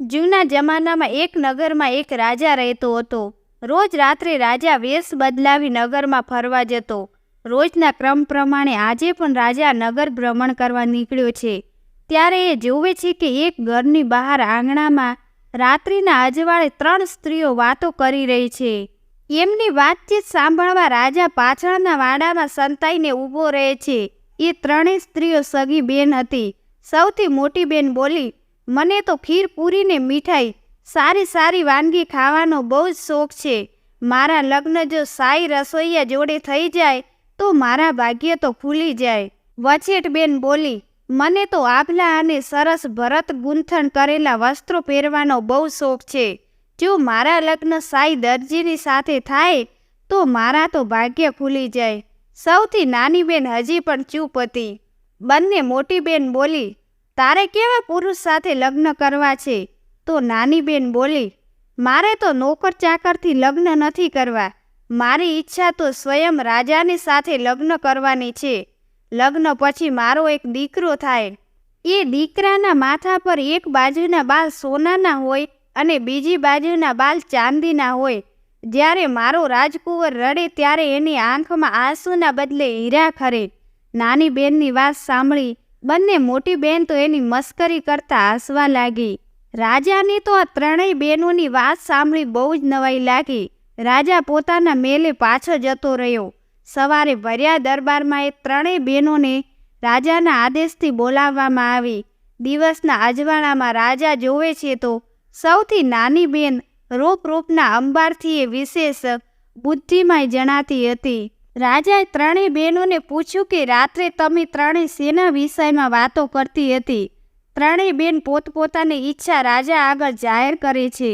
જૂના જમાનામાં એક નગરમાં એક રાજા રહેતો હતો. રોજ રાત્રે રાજા વેશ બદલાવી નગરમાં ફરવા જતો. રોજના ક્રમ પ્રમાણે આજે પણ રાજા નગર ભ્રમણ કરવા નીકળ્યો છે. ત્યારે એ જોવે છે કે એક ઘરની બહાર આંગણામાં રાત્રિના અજવાળે ત્રણ સ્ત્રીઓ વાતો કરી રહી છે. એમની વાતચીત સાંભળવા રાજા પાછળના વાડામાં સંતાઈને ઊભો રહે છે. એ ત્રણેય સ્ત્રીઓ સગી બેન હતી. સૌથી મોટી બેન બોલી મને તો ખીર પૂરીને મીઠાઈ, સારી સારી વાનગી ખાવાનો બહુ જ શોખ છે. મારા લગ્ન જો સાઈ રસોઈયા જોડે થઈ જાય, તો મારા ભાગ્ય તો ખુલી જાય. વછેટ બેન બોલી, મને તો આભલા અને સરસ ભરત ગૂંથણ કરેલા વસ્ત્રો પહેરવાનો બહુ શોખ છે. જો મારા લગ્ન સાઈ દરજીની સાથે થાય, તો મારા તો ભાગ્ય ખુલી જાય. સૌથી નાની બેન હજી પણ ચૂપ હતી. બંને મોટી બેન બોલી તારે કેવા પુરુષ સાથે લગ્ન કરવા છે? તો નાની બેન બોલી, મારે તો નોકર ચાકરથી લગ્ન નથી કરવા. મારી ઈચ્છા તો સ્વયં રાજાની સાથે લગ્ન કરવાની છે. લગ્ન પછી મારો એક દીકરો થાય. એ દીકરાના માથા પર એક બાજુના બાલ સોનાના હોય અને બીજી બાજુના બાલ ચાંદીના હોય. જ્યારે મારો રાજકુંવર રડે ત્યારે એની આંખમાં આંસુના બદલે હીરા ખરે. નાની બેનની વાત સાંભળી બંને મોટી બહેન તો એની મસ્કરી કરતા હસવા લાગી. રાજાની તો આ ત્રણેય બહેનોની વાત સાંભળી બહુ જ નવાઈ લાગી. રાજા પોતાના મેલે પાછો જતો રહ્યો. સવારે ભર્યા દરબારમાં એ ત્રણેય બહેનોને રાજાના આદેશથી બોલાવવામાં આવી. દિવસના અજવાળામાં રાજા જોવે છે તો સૌથી નાની બેન રૂપ રૂપના અંબારથી એ વિશેષ બુદ્ધિમય જણાતી હતી. રાજાએ ત્રણેય બહેનોને પૂછ્યું કે રાત્રે તમે ત્રણેય શેના વિષયમાં વાતો કરતી હતી. ત્રણેય બેન પોતપોતાની ઈચ્છા રાજા આગળ જાહેર કરે છે.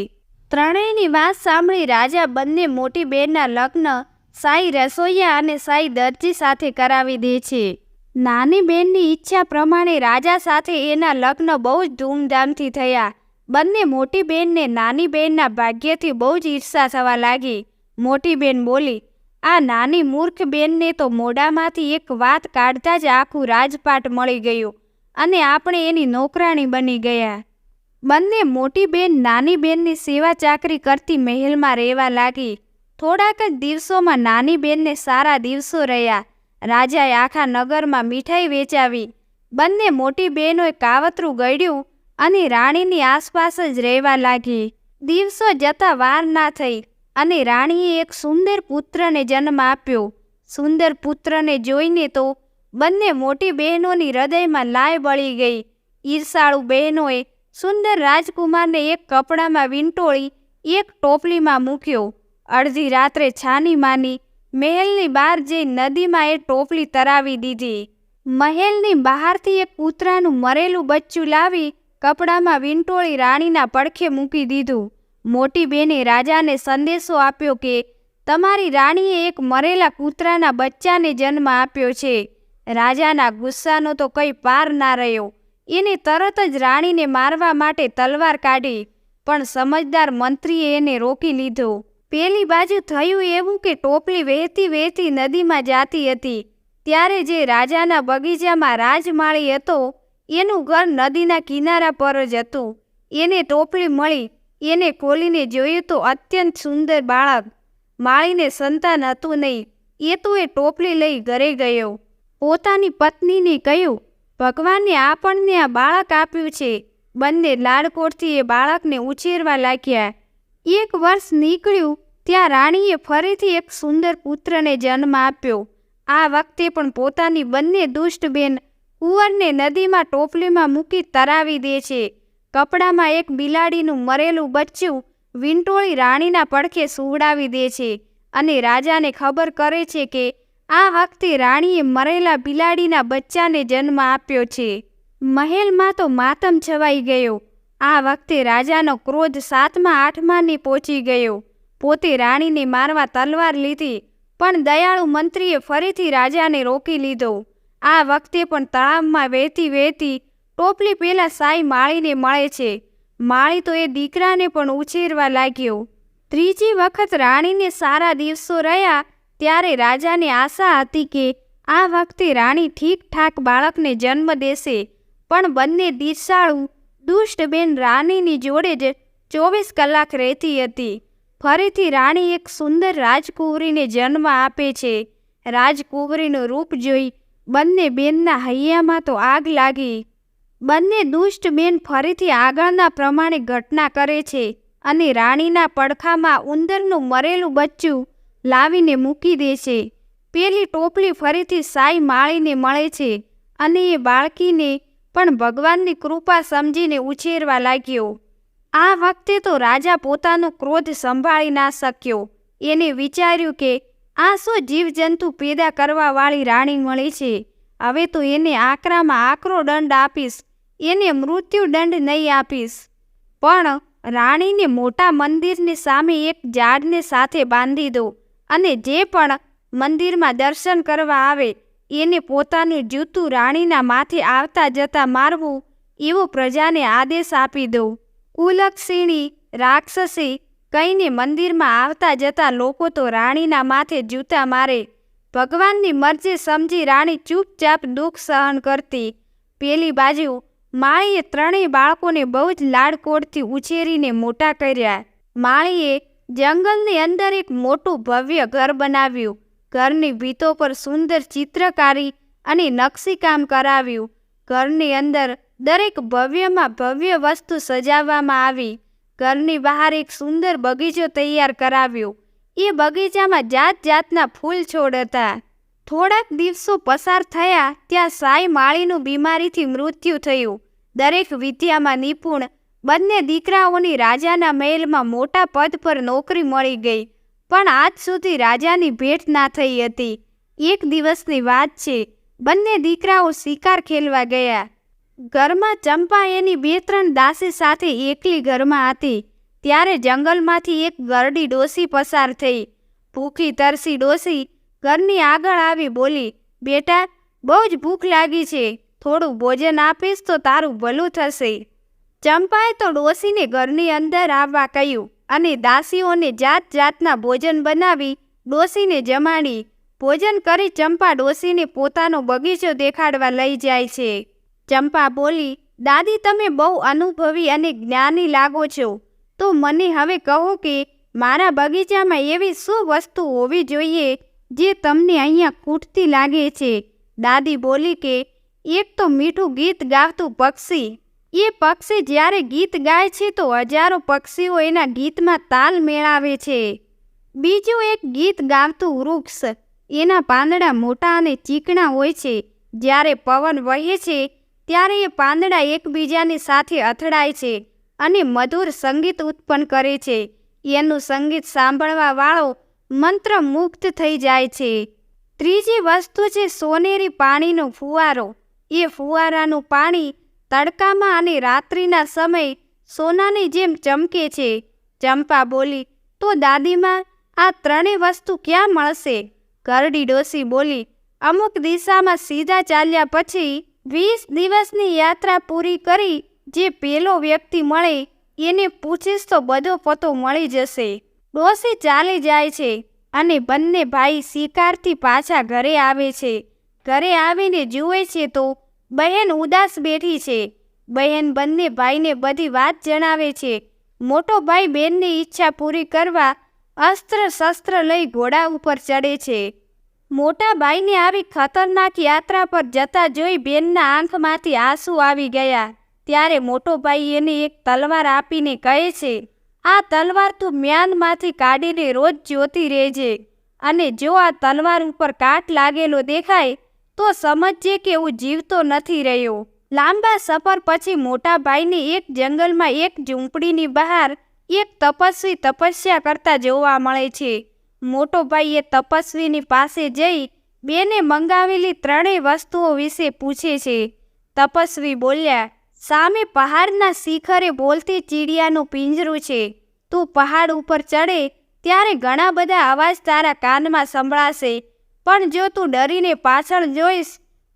ત્રણેયની વાત સાંભળી રાજા બંને મોટી બહેનના લગ્ન, સાઈ રસોઈયા અને સાઈ દરજી સાથે કરાવી દે છે. નાની બહેનની ઈચ્છા પ્રમાણે રાજા સાથે એના લગ્ન બહુ જ ધૂમધામથી થયા. બંને મોટી બહેનને નાની બહેનના ભાગ્યથી બહુ જ ઈર્ષા થવા લાગી. મોટી બહેન બોલી આ નાની મૂર્ખ બેનને તો મોઢામાંથી એક વાત કાઢતા જ આખું રાજપાટ મળી ગયું અને આપણે એની નોકરાણી બની ગયા. બંને મોટી બેન નાની બેનની સેવા ચાકરી કરતી મહેલમાં રહેવા લાગી. થોડાક જ દિવસોમાં નાની બેનને સારા દિવસો રહ્યા. રાજાએ આખા નગરમાં મીઠાઈ વેચાવી. બંને મોટી બહેનોએ કાવતરું ગળ્યું અને રાણીની આસપાસ જ રહેવા લાગી. દિવસો જતા વાર ના થઈ. અને રાણીએ એક સુંદર પુત્રને જન્મ આપ્યો. સુંદર પુત્રને જોઈને તો બંને મોટી બહેનોની હૃદયમાં લાય બળી ગઈ. ઈર્ષાળુ બહેનોએ સુંદર રાજકુમારને એક કપડામાં વીંટોળી, એક ટોપલીમાં મૂક્યો. અડધી રાત્રે છાની માની મહેલની બહાર જઈ નદીમાં એ ટોપલી તરાવી દીધી. મહેલની બહારથી એક કૂતરાનું મરેલું બચ્ચું લાવી કપડામાં વીંટોળી રાણીના પડખે મૂકી દીધું. મોટી બેને રાજાને સંદેશો આપ્યો કે, તમારી રાણીએ એક મરેલા કૂતરાના બચ્ચાને જન્મ આપ્યો છે. રાજાના ગુસ્સાનો તો કંઈ પાર ના રહ્યો. એને તરત જ રાણીને મારવા માટે તલવાર કાઢી, પણ સમજદાર મંત્રીએ એને રોકી લીધો. પેલી બાજુ થયું એવું કે ટોપલી વહેતી વહેતી નદીમાં જાતી હતી. ત્યારે જે રાજાના બગીચામાં રાજમાળી હતો, એનું ઘર નદીના કિનારા પર જ હતું. એને ટોપલી મળી એને ખોલીને જોયું તો અત્યંત સુંદર બાળક. માળીને સંતાન હતું નહીં. એ તો એ ટોપલી લઈ ઘરે ગયો. પોતાની પત્નીને કહ્યું, ભગવાને આપણને આ બાળક આપ્યું છે. બંને લાડકોટથી એ બાળકને ઉછેરવા લાગ્યા. એક વર્ષ નીકળ્યું, ત્યાં રાણીએ ફરીથી એક સુંદર પુત્રને જન્મ આપ્યો. આ વખતે પણ પોતાની બંને દુષ્ટ બેન કુંવરને નદીમાં ટોપલીમાં મૂકી તરાવી દે છે. કપડામાં એક બિલાડીનું મરેલું બચ્ચું વિંટોળી રાણીના પડખે સુવડાવી દે છે અને રાજાને ખબર કરે છે કે આ વખતે રાણીએ મરેલા બિલાડીના બચ્ચાને જન્મ આપ્યો છે. મહેલમાં તો માતમ છવાઈ ગયો. આ વખતે રાજાનો ક્રોધ સાતમા આઠમાની પહોંચી ગયો. પોતે રાણીને મારવા તલવાર લીધી, પણ દયાળુ મંત્રીએ ફરીથી રાજાને રોકી લીધો. આ વખતે પણ તળાવમાં વહેતી વહેતી ટોપલી પહેલાં સાઈ માળીને મળે છે. માળી તો એ દીકરાને પણ ઉછેરવા લાગ્યો. ત્રીજી વખત રાણીને સારા દિવસો રહ્યા, ત્યારે રાજાને આશા હતી કે આ વખતે રાણી ઠીકઠાક બાળકને જન્મ દેશે. પણ બંને દિશાળુ દુષ્ટબેન રાણીની જોડે જ ચોવીસ કલાક રહેતી હતી. ફરીથી રાણી એક સુંદર રાજકુંવરીને જન્મ આપે છે. રાજકુંવરીનું રૂપ જોઈ બંને બેનના હૈયામાં તો આગ લાગી. બંને દુષ્ટ બેન ફરીથી આગળના પ્રમાણે ઘટના કરે છે અને રાણીના પડખામાં ઉંદરનું મરેલું બચ્ચું લાવીને મૂકી દે છે. પેલી ટોપલી ફરીથી સાઈ માળીને મળે છે અને એ બાળકીને પણ ભગવાનની કૃપા સમજીને ઉછેરવા લાગ્યો. આ વખતે તો રાજા પોતાનો ક્રોધ સંભાળી ના શક્યો. એને વિચાર્યું કે આ શું જીવજંતુ પેદા કરવાવાળી રાણી મળી છે. હવે તો એને આકરામાં આકરો દંડ આપીશ. એને મૃત્યુદંડ નહીં આપીશ. પણ રાણીને મોટા મંદિરની સામે એક ઝાડને સાથે બાંધી દો અને જે પણ મંદિરમાં દર્શન કરવા આવે, એને પોતાનું જૂતું રાણીના માથે આવતા જતા મારવું એવો પ્રજાને આદેશ આપી દો કુલક્ષિણી રાક્ષસી કહીને મંદિરમાં આવતા જતા લોકો તો રાણીના માથે જૂતા મારે. ભગવાનની મરજી સમજી રાણી ચૂપચાપ દુઃખ સહન કરતી. પેલી બાજુ માળીએ ત્રણેય બાળકોને બહુ જ લાડકોડથી ઉછેરીને મોટા કર્યા. માળીએ જંગલની અંદર એક મોટું ભવ્ય ઘર બનાવ્યું. ઘરની ભીતો પર સુંદર ચિત્રકારી અને નકશીકામ કરાવ્યું. ઘરની અંદર દરેક ભવ્યમાં ભવ્ય વસ્તુ સજાવવામાં આવી. ઘરની બહાર એક સુંદર બગીચો તૈયાર કરાવ્યો. એ બગીચામાં જાત જાતના ફૂલ છોડ હતા. થોડાક દિવસો પસાર થયા ત્યાં સાઈ માળીનું બીમારીથી મૃત્યુ થયું. દરેક વિદ્યામાં નિપુણ, બંને દીકરાઓની રાજાના મહેલમાં મોટા પદ પર નોકરી મળી ગઈ, પણ આજ સુધી રાજાની ભેટ ના થઈ હતી. એક દિવસની વાત છે, બંને દીકરાઓ શિકાર ખેલવા ગયા. ઘરમાં ચંપા એની બે ત્રણ દાસી સાથે એકલી ઘરમાં હતી. ત્યારે જંગલમાંથી એક ગરડી ડોસી પસાર થઈ. ભૂખી તરસી ડોસી ઘરની આગળ આવી બોલી, બેટા, બહુ જ ભૂખ લાગી છે. થોડું ભોજન આપીશ તો તારું ભલું થશે. ચંપાએ તો ડોસીને ઘરની અંદર આવવા કહ્યું અને દાસીઓને જાત જાતના ભોજન બનાવી ડોસીને જમાડી. ભોજન કરી ચંપા ડોસીને પોતાનો બગીચો દેખાડવા લઈ જાય છે. ચંપા બોલી, દાદી, તમે બહુ અનુભવી અને જ્ઞાની લાગો છો. તો મને હવે કહો કે મારા બગીચામાં એવી શું વસ્તુ હોવી જોઈએ જે તમને અહીંયા કૂટતી લાગે છે. દાદી બોલી કે, એક તો મીઠું ગીત ગાવતું પક્ષી. એ પક્ષી જ્યારે ગીત ગાય છે તો હજારો પક્ષીઓ એના ગીતમાં તાલ મેળાવે છે. બીજું એક ગીત ગાવતું વૃક્ષ. એના પાંદડા મોટા અને ચીકણા હોય છે. જ્યારે પવન વહે છે, ત્યારે એ પાંદડા એકબીજાની સાથે અથડાય છે અને મધુર સંગીત ઉત્પન્ન કરે છે. એનું સંગીત સાંભળવા વાળો મંત્ર મુક્ત થઈ જાય છે. ત્રીજી વસ્તુ છે સોનેરી પાણીનો ફુવારો. એ ફુવારાનું પાણી તડકામાં અને રાત્રિના સમય સોનાની જેમ ચમકે છે. ચંપા બોલી, તો દાદીમાં, આ ત્રણેય વસ્તુ ક્યાં મળશે? કરડી ડોસી બોલી, અમુક દિશામાં સીધા ચાલ્યા પછી વીસ દિવસની યાત્રા પૂરી કરી જે પેલો વ્યક્તિ મળે, એને પૂછીશ તો બધો પતો મળી જશે. ડોસી ચાલી જાય છે અને બંને ભાઈ શિકારથી પાછા ઘરે આવે છે. ઘરે આવીને જુએ છે તો બહેન ઉદાસ બેઠી છે. બહેન બંને ભાઈને બધી વાત જણાવે છે. મોટો ભાઈ બહેનની ઈચ્છા પૂરી કરવા અસ્ત્ર શસ્ત્ર લઈ ઘોડા ઉપર ચડે છે. મોટા ભાઈને આવી ખતરનાક યાત્રા પર જતા જોઈ બેનના આંખમાંથી આંસુ આવી ગયા. ત્યારે મોટો ભાઈ એને એક તલવાર આપીને કહે છે આ તલવાર તું મ્યાનમાંથી કાઢીને રોજ જોતી રહેજે. અને જો આ તલવાર ઉપર કાટ લાગેલો દેખાય, તો સમજજે કે હું જીવતો નથી રહ્યો. લાંબા સફર પછી મોટા ભાઈને એક જંગલમાં એક ઝૂંપડીની બહાર એક તપસ્વી તપસ્યા કરતા જોવા મળે છે. મોટો ભાઈ તપસ્વીની પાસે જઈ બેને મંગાવેલી ત્રણેય વસ્તુઓ વિશે પૂછે છે. તપસ્વી બોલ્યા સામે પહાડના શિખરે બોલતી ચીડિયાનું પિંજરું છે. તું પહાડ ઉપર ચડે, ત્યારે ઘણા બધા અવાજ તારા કાનમાં સંભળાશે. પણ જો તું ડરીને પાછળ જોઈશ,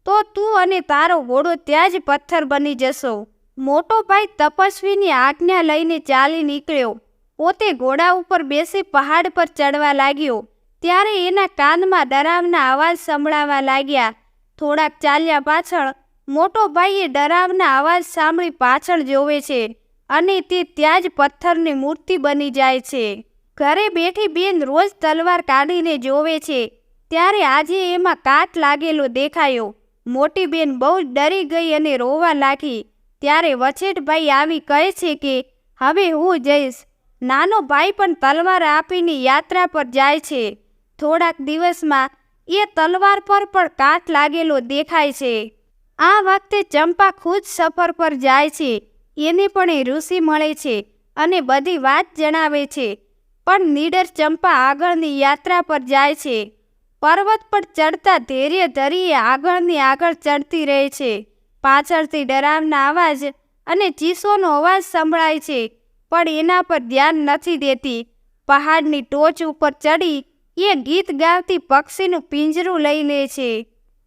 તો તું અને તારો ઘોડો ત્યાં જ પથ્થર બની જશો. મોટો ભાઈ તપસ્વીની આજ્ઞા લઈને ચાલી નીકળ્યો. પોતે ઘોડા ઉપર બેસી પહાડ પર ચડવા લાગ્યો. ત્યારે એના કાનમાં ડરાવના અવાજ સંભળાવા લાગ્યા. થોડાક ચાલ્યા પાછળ મોટો ભાઈએ ડરાવના અવાજ સાંભળી પાછળ જોવે છે અને તે ત્યાં જ પથ્થરની મૂર્તિ બની જાય છે. ઘરે બેઠી બેન રોજ તલવાર કાઢીને જોવે છે. ત્યારે આજે એમાં કાટ લાગેલો દેખાયો. મોટી બેન બહુ ડરી ગઈ અને રોવા લાગી. ત્યારે વછેટભાઈ આવી કહે છે કે, હવે હું જઈશ. નાનો ભાઈ પણ તલવાર આપીને યાત્રા પર જાય છે. થોડાક દિવસમાં એ તલવાર પર પણ કાટ લાગેલો દેખાય છે. આ વખતે ચંપા ખુદ સફર પર જાય છે. એને પણ એ ઋષિ મળે છે અને બધી વાત જણાવે છે. પણ નીડર ચંપા આગળની યાત્રા પર જાય છે. પર્વત પર ચડતા ધૈર્ય ધરીએ આગળની આગળ ચડતી રહે છે. પાછળથી ડરાવના અવાજ અને ચીસોનો અવાજ સંભળાય છે, પણ એના પર ધ્યાન નથી દેતી. પહાડની ટોચ ઉપર ચડી એ ગીત ગાવતી પક્ષીનું પિંજરું લઈ લે છે.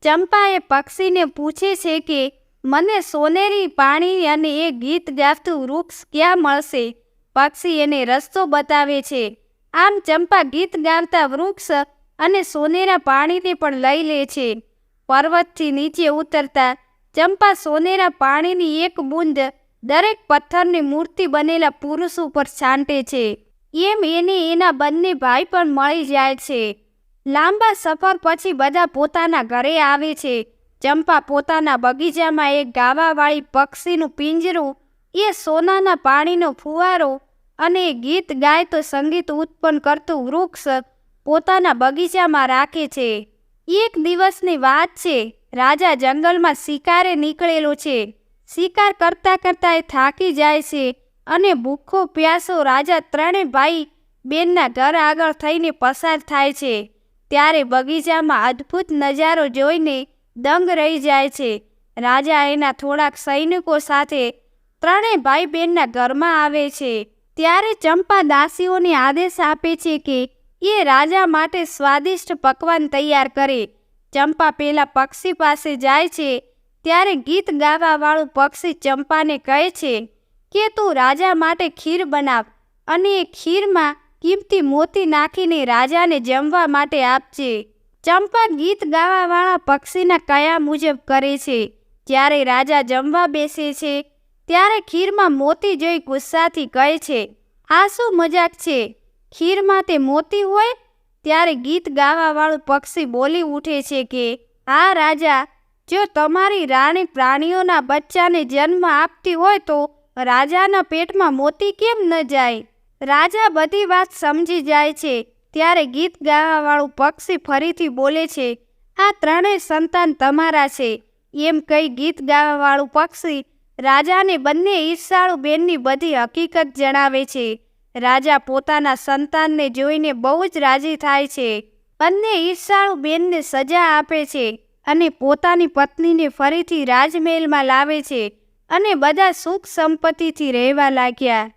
ચંપા એ પક્ષીને પૂછે છે કે, મને સોનેરી પાણી અને એ ગીત ગાતું વૃક્ષ ક્યાં મળશે પક્ષી એને રસ્તો બતાવે છે. આમ ચંપા ગીત ગાવતા વૃક્ષ અને સોનેરા પાણીને પણ લઈ લે છે પર્વતથી નીચે ઉતરતા ચંપા સોનેરા પાણીની એક બૂંદ દરેક પથ્થરની મૂર્તિ બનેલા પુરુષ ઉપર છાંટે છે. એમ એને એના બંને ભાઈ પણ મળી જાય છે. લાંબા સફર પછી બધા પોતાના ઘરે આવે છે. ચંપા પોતાના બગીચામાં એક ગાવાવાળી પક્ષીનું પિંજરું, એ સોનાના પાણીનો ફુવારો અને ગીત ગાય તો સંગીત ઉત્પન્ન કરતું વૃક્ષ પોતાના બગીચામાં રાખે છે. એક દિવસની વાત છે, રાજા જંગલમાં શિકારે નીકળેલો છે. શિકાર કરતા કરતા એ થાકી જાય છે અને ભૂખો પ્યાસો રાજા ત્રણે ભાઈ બેનના ઘર આગળ થઈને પસાર થાય છે. ત્યારે બગીચામાં અદ્ભુત નજારો જોઈને દંગ રહી જાય છે. રાજા એના થોડાક સૈનિકો સાથે ત્રણેય ભાઈ બહેનના ઘરમાં આવે છે. ત્યારે ચંપા દાસીઓને આદેશ આપે છે કે એ રાજા માટે સ્વાદિષ્ટ પકવાન તૈયાર કરે. ચંપા પેલા પક્ષી પાસે જાય છે, ત્યારે ગીત ગાવાવાળું પક્ષી ચંપાને કહે છે કે, તું રાજા માટે ખીર બનાવ અને એ ખીરમાં કિંમતી મોતી નાખીને રાજાને જમવા માટે આપજે. ચંપા ગીત ગાવાવાળા પક્ષીના કયા મુજબ કરે છે? જ્યારે રાજા જમવા બેસે છે, ત્યારે ખીરમાં મોતી જોઈ ગુસ્સાથી કહે છે, આ શું મજાક છે? ખીરમાં તે મોતી હોય? ત્યારે ગીત ગાવાવાળું પક્ષી બોલી ઉઠે છે કે, આ રાજા, જો તમારી રાણી પ્રાણીઓના બચ્ચાને જન્મ આપતી હોય તો રાજાના પેટમાં મોતી કેમ ન જાય? રાજા બધી વાત સમજી જાય છે. ત્યારે ગીત ગાવાવાળું પક્ષી ફરીથી બોલે છે, આ ત્રણેય સંતાન તમારા છે. એમ કહી ગીત ગાવાવાળું પક્ષી રાજાને બંને ઈર્ષાળુ બેનની બધી હકીકત જણાવે છે. રાજા પોતાના સંતાનને જોઈને બહુ જ રાજી થાય છે. બંને ઈર્ષાળુ બેનને સજા આપે છે અને પોતાની પત્નીને ફરીથી રાજમહેલમાં લાવે છે અને બધા સુખ સંપત્તિથી રહેવા લાગ્યા.